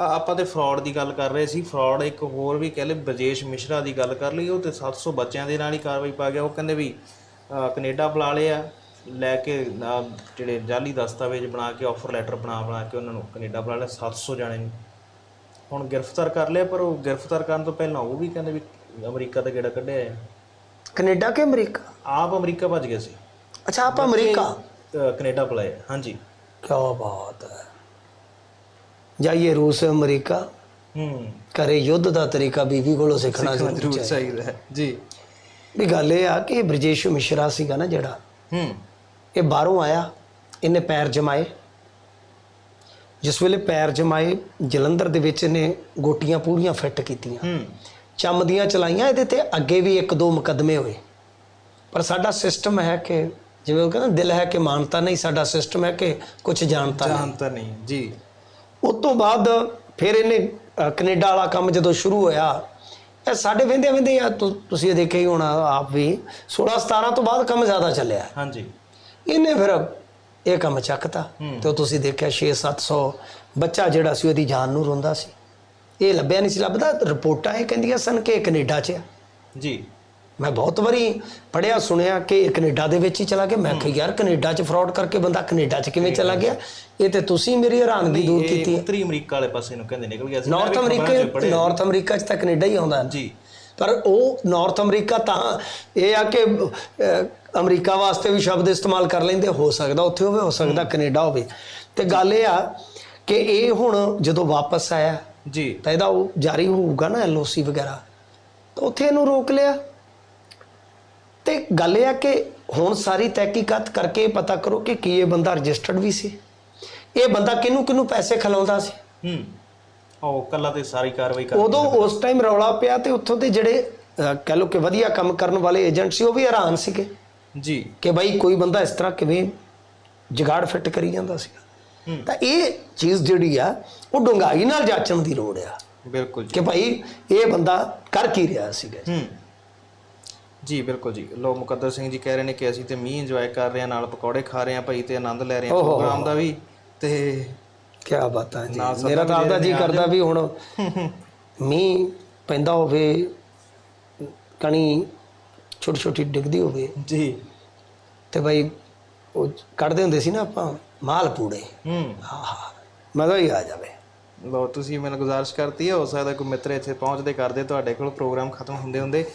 ਆਪਾਂ ਤੇ ਫਰਾਡ ਦੀ ਗੱਲ ਕਰ ਰਹੇ ਸੀ। ਫਰਾਡ ਇੱਕ ਹੋਰ ਵੀ ਕਹਿ ਲਏ ਬਜੇਸ਼ ਮਿਸ਼ਰਾ ਦੀ ਗੱਲ ਕਰ ਲਈ ਉਹ ਤੇ 700 ਬੱਚਿਆਂ ਦੇ ਨਾਲ ਹੀ ਕਾਰਵਾਈ ਪਾ ਗਿਆ। ਉਹ ਕਹਿੰਦੇ ਵੀ ਕੈਨੇਡਾ ਬੁਲਾ ਲਿਆ ਲੈ ਕੇ ਜਿਹੜੇ ਜਾਲੀ ਦਸਤਾਵੇਜ਼ ਬਣਾ ਕੇ ਆਫਰ ਲੈਟਰ ਬਣਾ ਬਣਾ ਕੇ ਉਹਨਾਂ ਨੂੰ ਕੈਨੇਡਾ ਬੁਲਾ ਲਿਆ 700 ਜਾਣੇ ਨੂੰ। ਹੁਣ ਗ੍ਰਿਫਤਾਰ ਕਰ ਲਿਆ ਪਰ ਉਹ ਗ੍ਰਿਫਤਾਰ ਕਰਨ ਤੋਂ ਪਹਿਲਾਂ ਉਹ ਵੀ ਕਹਿੰਦੇ ਵੀ ਅਮਰੀਕਾ ਦਾ ਗੇੜਾ ਕੱਢਿਆ ਹੈ। ਕੈਨੇਡਾ ਕਿ ਅਮਰੀਕਾ? ਆਪ ਅਮਰੀਕਾ ਭੱਜ ਗਏ ਸੀ। ਅੱਛਾ ਆਪ ਅਮਰੀਕਾ? ਕੈਨੇਡਾ ਬੁਲਾਇਆ ਹਾਂਜੀ। ਕੀ ਬਾਤ ਹੈ। ਜਾਈਏ ਰੂਸ ਅਮਰੀਕਾ। ਹੂੰ। ਕਰੇ ਯੁੱਧ ਦਾ ਤਰੀਕਾ ਬੀਵੀ ਕੋਲੋਂ ਸਿੱਖਣਾ ਜ਼ਰੂਰ ਚਾਹੀਦਾ। ਹੈ। ਜੀ। ਵੀ ਗੱਲ ਇਹ ਆ ਕਿ ਬ੍ਰਿਜੇਸ਼ ਮਿਸ਼ਰਾ ਸੀਗਾ ਨਾ ਜਿਹੜਾ ਹੂੰ। ਇਹ ਬਾਹਰੋਂ ਆਇਆ ਇਹਨੇ ਪੈਰ ਜਮਾਏ। ਜਿਸ ਵੇਲੇ ਪੈਰ ਜਮਾਏ ਜਲੰਧਰ ਦੇ ਵਿੱਚ ਇਹਨੇ ਗੋਟੀਆਂ ਪੂਰੀਆਂ ਫਿੱਟ ਕੀਤੀਆਂ। ਹੂੰ। ਚੰਮਦੀਆਂ ਚਲਾਈਆਂ ਇਹਦੇ ਤੇ ਅੱਗੇ ਵੀ ਇੱਕ ਦੋ ਮੁਕੱਦਮੇ ਹੋਏ। ਪਰ ਸਾਡਾ ਸਿਸਟਮ ਹੈ ਕਿ ਜਿਵੇਂ ਉਹ ਕਹਿੰਦਾ ਦਿਲ ਹੈ ਕਿ ਮਾਨਤਾ ਨਹੀਂ ਸਾਡਾ ਸਿਸਟਮ ਹੈ ਕਿ ਕੁਝ ਜਾਣਤਾ ਨਹੀਂ। ਜਾਣਤਾ ਨਹੀਂ। ਜੀ। ਉਸ ਤੋਂ ਬਾਅਦ ਫਿਰ ਇਹਨੇ ਕੈਨੇਡਾ ਵਾਲਾ ਕੰਮ ਜਦੋਂ ਸ਼ੁਰੂ ਹੋਇਆ ਇਹ ਸਾਡੇ ਵਹਿੰਦੇ ਵਹਿੰਦੇ ਆ ਤੁਸੀਂ ਇਹ ਦੇਖਿਆ ਹੀ ਹੋਣਾ ਆਪ ਵੀ 16 17 ਤੋਂ ਬਾਅਦ ਕੰਮ ਜ਼ਿਆਦਾ ਚੱਲਿਆ। ਹਾਂਜੀ। ਇਹਨੇ ਫਿਰ ਇਹ ਕੰਮ ਚੱਕਤਾ ਤੇ ਤੁਸੀਂ ਦੇਖਿਆ 6 700 ਬੱਚਾ ਜਿਹੜਾ ਸੀ ਉਹਦੀ ਜਾਨ ਨੂੰ ਰੋਂਦਾ ਸੀ। ਇਹ ਲੱਭਿਆ ਨਹੀਂ ਸੀ ਲੱਭਦਾ ਰਿਪੋਰਟਾਂ ਇਹ ਕਹਿੰਦੀਆਂ ਸਨ ਕਿ ਕੈਨੇਡਾ 'ਚ ਆ। ਜੀ। ਮੈਂ ਬਹੁਤ ਵਾਰੀ ਪੜਿਆ ਸੁਣਿਆ ਕਿ ਕੈਨੇਡਾ ਦੇ ਵਿੱਚ ਹੀ ਚਲਾ ਗਿਆ। ਮੈਂ ਕਿਹਾ ਯਾਰ ਕੈਨੇਡਾ 'ਚ ਫਰਾਡ ਕਰਕੇ ਬੰਦਾ ਕੈਨੇਡਾ 'ਚ ਕਿਵੇਂ ਚਲਾ ਗਿਆ? ਇਹ ਤੇ ਤੁਸੀਂ ਮੇਰੀ ਹੈਰਾਨਗੀ ਦੂਰ ਕੀਤੀ ਹੈ। ਉੱਤਰੀ ਅਮਰੀਕਾ ਵਾਲੇ ਪਾਸੇ ਨੂੰ ਕਹਿੰਦੇ ਨਿਕਲ ਗਿਆ ਸੀ। North America. ਨਾਰਥ ਅਮਰੀਕਾ 'ਚ ਤਾਂ ਕੈਨੇਡਾ ਹੀ ਆਉਂਦਾ। ਜੀ। ਪਰ ਉਹ ਨਾਰਥ ਅਮਰੀਕਾ ਤਾਂ ਇਹ ਆ ਕਿ ਅਮਰੀਕਾ ਵਾਸਤੇ ਵੀ ਸ਼ਬਦ ਇਸਤੇਮਾਲ ਕਰ ਲੈਂਦੇ। ਹੋ ਸਕਦਾ ਉੱਥੇ ਹੋਵੇ ਹੋ ਸਕਦਾ ਕੈਨੇਡਾ ਹੋਵੇ। ਤੇ ਗੱਲ ਇਹ ਆ ਕਿ ਇਹ ਹੁਣ ਜਦੋਂ ਵਾਪਸ ਆਇਆ ਜੀ। ਤਾਂ ਇਹਦਾ ਉਹ ਜਾਰੀ ਹੋਊਗਾ ਨਾ ਐਲਓਸੀ ਵਗੈਰਾ। ਤਾਂ ਉੱਥੇ ਇਹਨੂੰ ਰੋਕ ਲਿਆ। ਤੇ ਗੱਲ ਇਹ ਆ ਕਿ ਹੁਣ ਸਾਰੀ ਤਹਿਕੀਕਾਤ ਕਰਕੇ ਪਤਾ ਕਰੋ ਕਿ ਕੀ ਇਹ ਬੰਦਾ ਰਜਿਸਟਰਡ ਵੀ ਸੀ? ਇਹ ਬੰਦਾ ਕਿਹਨੂੰ ਕਿਹਨੂੰ ਪੈਸੇ ਖਿਲਾਉਂਦਾ ਸੀ? ਹੂੰ। ਉਹ ਕੱਲਾ ਤੇ ਸਾਰੀ ਕਾਰਵਾਈ ਕਰ ਉਦੋਂ ਉਸ ਟਾਈਮ ਰੌਲਾ ਪਿਆ ਤੇ ਉੱਥੋਂ ਦੇ ਜਿਹੜੇ ਕਹਿ ਲਓ ਕਿ ਵਧੀਆ ਕੰਮ ਕਰਨ ਵਾਲੇ ਏਜੰਟ ਸੀ ਉਹ ਵੀ ਹੈਰਾਨ ਸੀਗੇ ਜੀ। ਕਿ ਭਾਈ ਕੋਈ ਬੰਦਾ ਇਸ ਤਰ੍ਹਾਂ ਕਿਵੇਂ ਜਗਾੜ ਫਿੱਟ ਕਰੀ ਜਾਂਦਾ ਸੀ। ਤਾਂ ਇਹ ਚੀਜ਼ ਜਿਹੜੀ ਆ ਉਹ ਡੂੰਘਾਈ ਨਾਲ ਜਾਂਚਣ ਦੀ ਲੋੜ ਆ ਬਿਲਕੁਲ ਜੀ। ਕਿ ਭਾਈ ਇਹ ਬੰਦਾ ਕਰ ਕੀ ਰਿਹਾ ਸੀਗਾ ਹੂੰ। ਜੀ ਬਿਲਕੁਲ ਜੀ। ਲੋ ਮੁਕੱਦਰ ਸਿੰਘ ਜੀ ਕਹਿ ਰਹੇ ਨੇ ਕਿ ਅਸੀਂ ਤੇ ਮੀਂਹ ਇੰਜੋਏ ਕਰ ਰਹੇ ਹਾਂ ਨਾਲ ਪਕੌੜੇ ਖਾ ਰਹੇ ਹਾਂ ਭਾਈ ਤੇ ਆਨੰਦ ਲੈ ਰਹੇ ਹਾਂ ਓਹੋ। ਪ੍ਰੋਗਰਾਮ ਦਾ ਵੀ ਤੇ ਕੀ ਬਾਤਾਂ ਜੀ। ਨਾਲ ਮੇਰਾ ਤਾਂ ਆਪਦਾ ਜੀ ਕਰਦਾ ਵੀ ਹੁਣ ਮੀਂਹ ਪੈਂਦਾ ਹੋਵੇ ਕਣੀ ਛੋਟੀ ਛੋਟੀ ਡਿੱਗਦੀ ਹੋਵੇ। ਜੀ। ਤੇ ਭਾਈ ਉਹ ਕੱਢਦੇ ਹੁੰਦੇ ਸੀ ਨਾ ਆਪਾਂ ਮਾਲ ਪੂੜੇ। ਹੂੰ। ਆਹਾ ਮਜ਼ਾ ਹੀ ਆ ਜਾਵੇ। ਲੋ ਤੁਸੀਂ ਮੈਨੂੰ ਗੁਜ਼ਾਰਿਸ਼ ਕਰਤੀ ਹੈ ਹੋ ਸਕਦਾ ਕੋਈ ਮਿੱਤਰ ਇੱਥੇ ਪਹੁੰਚਦੇ ਕਰਦੇ ਤੁਹਾਡੇ ਕੋਲ ਪ੍ਰੋਗਰਾਮ ਖਤਮ ਹੁੰਦੇ ਹੁੰਦੇ